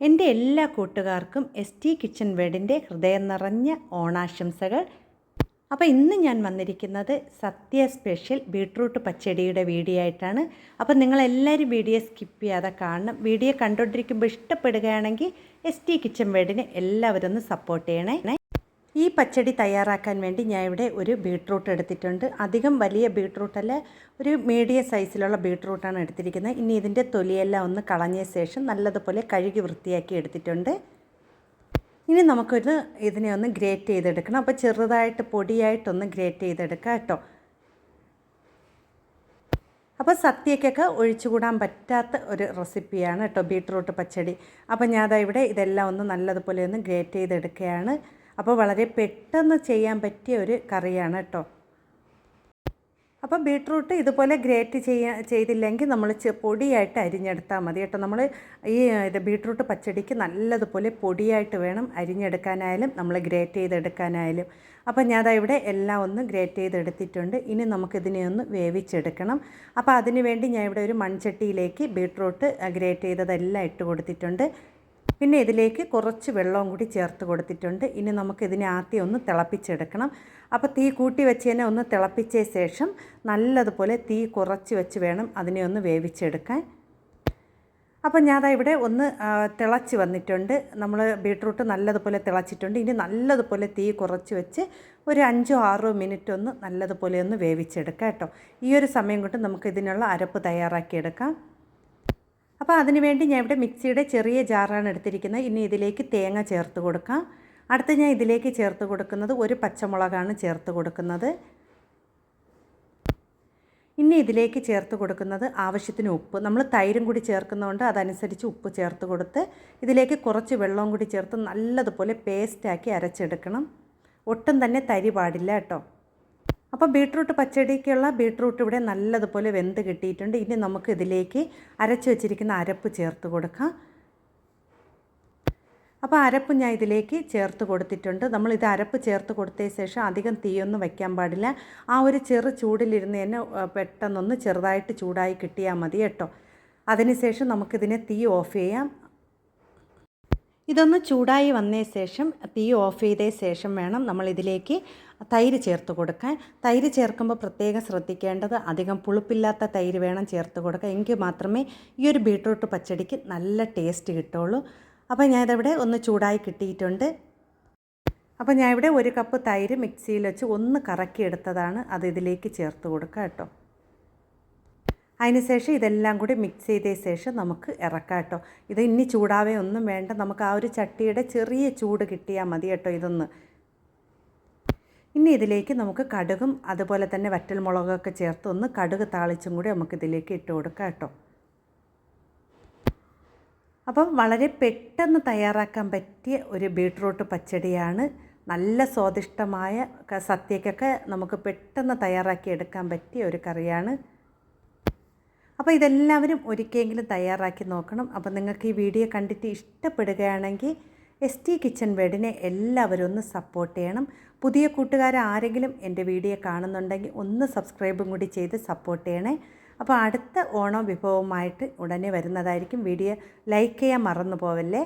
എന്റെ എല്ലാ കൂട്ടുകാർക്കും എസ് ടി കിച്ചൺ വേഡിന്റെ ഹൃദയം നിറഞ്ഞ ഓണാശംസകൾ. അപ്പോൾ ഇന്ന് ഞാൻ വന്നിരിക്കുന്നത് സത്യ സ്പെഷ്യൽ ബീട്രൂട്ട് പച്ചടിയുടെ വീഡിയോ ആയിട്ടാണ്. അപ്പോൾ നിങ്ങളെല്ലാവരും വീഡിയോ സ്കിപ്പ് ചെയ്യാതെ കാണണം. വീഡിയോ കണ്ടുകൊണ്ടിരിക്കുമ്പോൾ ഇഷ്ടപ്പെടുകയാണെങ്കിൽ എസ് ടി കിച്ചൺ വേഡിനെ എല്ലാവരും ഒന്ന് സപ്പോർട്ട് ചെയ്യണേ. ഈ പച്ചടി തയ്യാറാക്കാൻ വേണ്ടി ഞാൻ ഇവിടെ ഒരു ബീട്രൂട്ട് എടുത്തിട്ടുണ്ട്. അധികം വലിയ ബീട്രൂട്ടല്ല ഒരു മീഡിയം സൈസിലുള്ള ബീട്രൂട്ടാണ് എടുത്തിരിക്കുന്നത്. ഇനി ഇതിന്റെ തൊലിയെല്ലാം ഒന്ന് കളഞ്ഞ ശേഷം നല്ലതുപോലെ കഴുകി വൃത്തിയാക്കി എടുത്തിട്ടുണ്ട്. ഇനി നമുക്കൊരു ഇതിനെ ഒന്ന് ഗ്രേറ്റ് ചെയ്തെടുക്കണം. അപ്പോൾ ചെറുതായിട്ട് പൊടിയായിട്ടൊന്ന് ഗ്രേറ്റ് ചെയ്തെടുക്കാം കേട്ടോ. അപ്പോൾ സത്യക്കൊക്കെ ഒഴിച്ചുകൂടാൻ പറ്റാത്ത ഒരു റെസിപ്പിയാണ് കേട്ടോ ബീട്രൂട്ട് പച്ചടി. അപ്പോൾ ഞാൻ ഇവിടെ ഇതെല്ലാം ഒന്ന് നല്ലതുപോലെ ഒന്ന് ഗ്രേറ്റ് ചെയ്തെടുക്കുകയാണ്. അപ്പോൾ വളരെ പെട്ടെന്ന് ചെയ്യാൻ പറ്റിയ ഒരു കറിയാണ് കേട്ടോ. അപ്പോൾ ബീട്രൂട്ട് ഇതുപോലെ ഗ്രേറ്റ് ചെയ്യാ ചെയ്തില്ലെങ്കിൽ നമ്മൾ പൊടിയായിട്ട് അരിഞ്ഞെടുത്താൽ മതി കേട്ടോ. നമ്മൾ ഈ ഇത് ബീട്രൂട്ട് പച്ചടിക്ക് നല്ലതുപോലെ പൊടിയായിട്ട് വേണം അരിഞ്ഞെടുക്കാനായാലും നമ്മൾ ഗ്രേറ്റ് ചെയ്തെടുക്കാനായാലും. അപ്പോൾ ഞാൻ അതാ ഇവിടെ എല്ലാം ഒന്ന് ഗ്രേറ്റ് ചെയ്തെടുത്തിട്ടുണ്ട്. ഇനി നമുക്കിതിനെ ഒന്ന് വേവിച്ചെടുക്കണം. അപ്പോൾ അതിന് വേണ്ടി ഞാൻ ഇവിടെ ഒരു മൺചട്ടിയിലേക്ക് ബീട്രൂട്ട് ഗ്രേറ്റ് ചെയ്തതെല്ലാം ഇട്ട് കൊടുത്തിട്ടുണ്ട്. പിന്നെ ഇതിലേക്ക് കുറച്ച് വെള്ളവും കൂടി ചേർത്ത് കൊടുത്തിട്ടുണ്ട്. ഇനി നമുക്ക് ഇതിനെ ആദ്യം ഒന്ന് തിളപ്പിച്ചെടുക്കണം. അപ്പോൾ തീ കൂട്ടി വെച്ച് തന്നെ ഒന്ന് തിളപ്പിച്ച ശേഷം നല്ലതുപോലെ തീ കുറച്ച് വെച്ച് വേണം അതിനെ ഒന്ന് വേവിച്ചെടുക്കാൻ. അപ്പോൾ ഞാൻ ഇവിടെ ഒന്ന് തിളച്ച് വന്നിട്ടുണ്ട്. നമ്മൾ ബീട്രൂട്ട് നല്ലതുപോലെ തിളച്ചിട്ടുണ്ട്. ഇനി നല്ലതുപോലെ തീ കുറച്ച് വെച്ച് ഒരു അഞ്ചോ ആറോ മിനിറ്റ് ഒന്ന് നല്ലതുപോലെ ഒന്ന് വേവിച്ചെടുക്കാം കേട്ടോ. ഈ ഒരു സമയം കൊണ്ട് നമുക്ക് ഇതിനുള്ള അരപ്പ് തയ്യാറാക്കിയെടുക്കാം. അപ്പോൾ അതിനുവേണ്ടി ഞാൻ ഇവിടെ മിക്സിയുടെ ചെറിയ ജാറാണ് എടുത്തിരിക്കുന്നത്. ഇനി ഇതിലേക്ക് തേങ്ങ ചേർത്ത് കൊടുക്കാം. അടുത്ത് ഞാൻ ഇതിലേക്ക് ചേർത്ത് കൊടുക്കുന്നത് ഒരു പച്ചമുളകാണ് ചേർത്ത് കൊടുക്കുന്നത്. ഇനി ഇതിലേക്ക് ചേർത്ത് കൊടുക്കുന്നത് ആവശ്യത്തിന് ഉപ്പ്. നമ്മൾ തൈരും കൂടി ചേർക്കുന്നതുകൊണ്ട് അതനുസരിച്ച് ഉപ്പ് ചേർത്ത് കൊടുത്ത് ഇതിലേക്ക് കുറച്ച് വെള്ളവും കൂടി ചേർത്ത് നല്ലതുപോലെ പേസ്റ്റാക്കി അരച്ചെടുക്കണം. ഒട്ടും തന്നെ തരി പാടില്ല കേട്ടോ. അപ്പോൾ ബീട്രൂട്ട് പച്ചടിക്കുള്ള ബീട്രൂട്ട് ഇവിടെ നല്ലതുപോലെ വെന്ത് കിട്ടിയിട്ടുണ്ട്. ഇനി നമുക്ക് ഇതിലേക്ക് അരച്ച് വെച്ചിരിക്കുന്ന അരപ്പ് ചേർത്ത് കൊടുക്കാം. അപ്പോൾ അരപ്പ് ഞാൻ ഇതിലേക്ക് ചേർത്ത് കൊടുത്തിട്ടുണ്ട്. നമ്മൾ ഇത് അരപ്പ് ചേർത്ത് കൊടുത്തതിന് ശേഷം അധികം തീയൊന്നും വയ്ക്കാൻ പാടില്ല. ആ ഒരു ചെറു ചൂടിലിരുന്ന് തന്നെ പെട്ടെന്നൊന്ന് ചെറുതായിട്ട് ചൂടായി കിട്ടിയാൽ മതി കേട്ടോ. അതിനുശേഷം നമുക്കിതിനെ തീ ഓഫ് ചെയ്യാം. ഇതൊന്ന് ചൂടായി വന്നതിന് ശേഷം തീ ഓഫ് ചെയ്ത ശേഷം വേണം നമ്മൾ ഇതിലേക്ക് തൈര് ചേർത്ത് കൊടുക്കാൻ. തൈര് ചേർക്കുമ്പോൾ പ്രത്യേകം ശ്രദ്ധിക്കേണ്ടത് അധികം പുളിപ്പില്ലാത്ത തൈര് വേണം ചേർത്ത് കൊടുക്കുക എങ്കിൽ മാത്രമേ ഈ ഒരു ബീട്രൂട്ട് പച്ചടിക്ക് നല്ല ടേസ്റ്റ് കിട്ടുള്ളൂ അപ്പോൾ ഞാനിതവിടെ ഒന്ന് ചൂടായി കിട്ടിയിട്ടുണ്ട്. അപ്പോൾ ഞാൻ ഇവിടെ ഒരു കപ്പ് തൈര് മിക്സിയിൽ വെച്ച് ഒന്ന് കറക്കിയെടുത്തതാണ്. അത് ഇതിലേക്ക് ചേർത്ത് കൊടുക്കുക കേട്ടോ. അതിനുശേഷം ഇതെല്ലാം കൂടി മിക്സ് ചെയ്ത ശേഷം നമുക്ക് ഇറക്കാം കേട്ടോ. ഇത് ഇനി ചൂടാവേ ഒന്നും വേണ്ട. നമുക്ക് ആ ഒരു ചട്ടിയുടെ ചെറിയ ചൂട് കിട്ടിയാൽ മതി കേട്ടോ ഇതൊന്ന്. ഇനി ഇതിലേക്ക് നമുക്ക് കടുകും അതുപോലെ തന്നെ വറ്റൽമുളകൊക്കെ ചേർത്ത് ഒന്ന് കടുക് താളിച്ചും കൂടി നമുക്ക് ഇതിലേക്ക് ഇട്ട് കൊടുക്കാം കേട്ടോ. അപ്പം വളരെ പെട്ടെന്ന് തയ്യാറാക്കാൻ പറ്റിയ ഒരു ബീട്രൂട്ട് പച്ചടിയാണ്. നല്ല സ്വാദിഷ്ടമായ സദ്യക്കൊക്കെ നമുക്ക് പെട്ടെന്ന് തയ്യാറാക്കി എടുക്കാൻ പറ്റിയ ഒരു കറിയാണ്. അപ്പോൾ ഇതെല്ലാവരും ഒരിക്കലെങ്കിലും തയ്യാറാക്കി നോക്കണം. അപ്പോൾ നിങ്ങൾക്ക് ഈ വീഡിയോ കണ്ടിട്ട് ഇഷ്ടപ്പെടുകയാണെങ്കിൽ എസ് ടി കിച്ചൺ വേഡിനെ എല്ലാവരും ഒന്ന് സപ്പോർട്ട് ചെയ്യണം. പുതിയ കൂട്ടുകാർ ആരെങ്കിലും എന്റെ വീഡിയോ കാണുന്നുണ്ടെങ്കിൽ ഒന്ന് സബ്സ്ക്രൈബും കൂടി ചെയ്ത് സപ്പോർട്ട് ചെയ്യണേ. അപ്പോൾ അടുത്ത ഓണം വിഭവമായിട്ട് ഉടനെ വരുന്നതായിരിക്കും. വീഡിയോ ലൈക്ക് ചെയ്യാൻ മറന്നു പോവല്ലേ